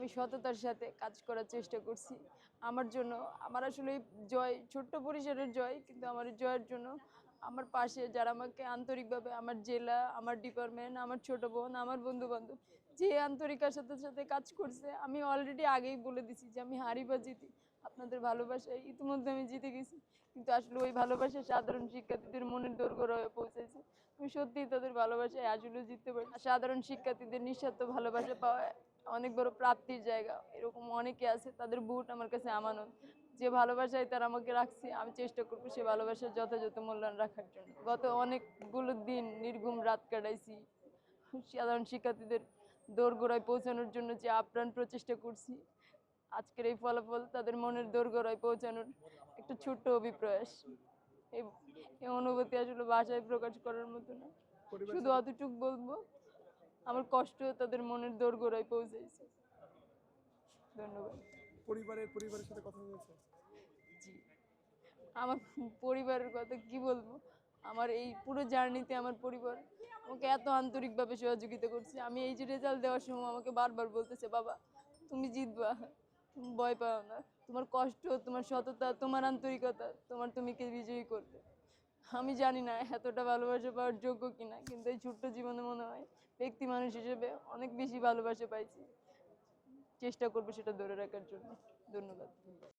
আমি সততার সাথে কাজ করার চেষ্টা করছি। আমার জন্য, আমার আসলে জয়, ছোট্ট পরিসরের জয়, কিন্তু আমার জয়ের জন্য আমার পাশে যারা আমাকে আন্তরিকভাবে, আমার জেলা, আমার ডিপার্টমেন্ট, আমার ছোট বোন, আমার বন্ধু বান্ধব যে আন্তরিকার সাথে সাথে কাজ করছে, আমি অলরেডি আগেই বলে দিছি যে আমি হারি বা জিতি, আপনাদের ভালোবাসায় ইতিমধ্যে আমি জিতে গেছি। কিন্তু আসলে ওই ভালোবাসা সাধারণ শিক্ষার্থীদের মনের দৈর্ঘ্য হয়ে পৌঁছেছে। আমি সত্যিই তাদের ভালোবাসায় আসলে জিততে পারি। সাধারণ শিক্ষার্থীদের নিঃস্বার্থ ভালোবাসা পাওয়া অনেক বড় প্রাপ্তির জায়গা। এরকম অনেকে আছে তাদের বুট আমার কাছে আমানত। যে ভালোবাসায় তারা আমাকে রাখছে আমি চেষ্টা করব সে ভালোবাসার যথাযথ মূল্যায়ন রাখার জন্য। গত অনেকগুলো দিন নির্ঘুম রাত কাটাইছি। সাধারণ শিক্ষার্থীদের দোরগোড়ায় পৌঁছানোর জন্য যে আপ্রাণ প্রচেষ্টা করছি আজকের এই ফলাফল তাদের মনের দোরগোড়ায় পৌঁছানোর একটা ছোট্ট অভিপ্রয়াস এই অনুভূতি আসলে ভাষায় প্রকাশ করার মতো না। শুধু অতটুক বলব আমার কষ্ট তাদের মনের দোরগোড়ায় পৌঁছাইছে ধন্যবাদ। পরিবারের পরিবারের সাথে কথা হয়েছে? জি। আমার পরিবারের কথা কি বলব? আমার এই পুরো জার্নিতে আমার পরিবার আমাকে এত আন্তরিকভাবে সহযোগিতা করছে। আমি এই যে রেজাল্ট দেওয়ার সময় আমাকে বারবার বলতেছে বাবা তুমি জিতবা। তুমি ভয় পাও না। তোমার কষ্ট তোমার সততা তোমার আন্তরিকতা তোমার তুমি কে বিজয়ী করবে? আমি জানি না এতটা ভালোবাসা পাওয়ার যোগ্য কিনা, কিন্তু এই ছোট্ট জীবনে মনে হয় ব্যক্তি মানুষ হিসেবে অনেক বেশি ভালোবাসা পাইছি। চেষ্টা করব সেটা ধরে রাখার জন্য। ধন্যবাদ।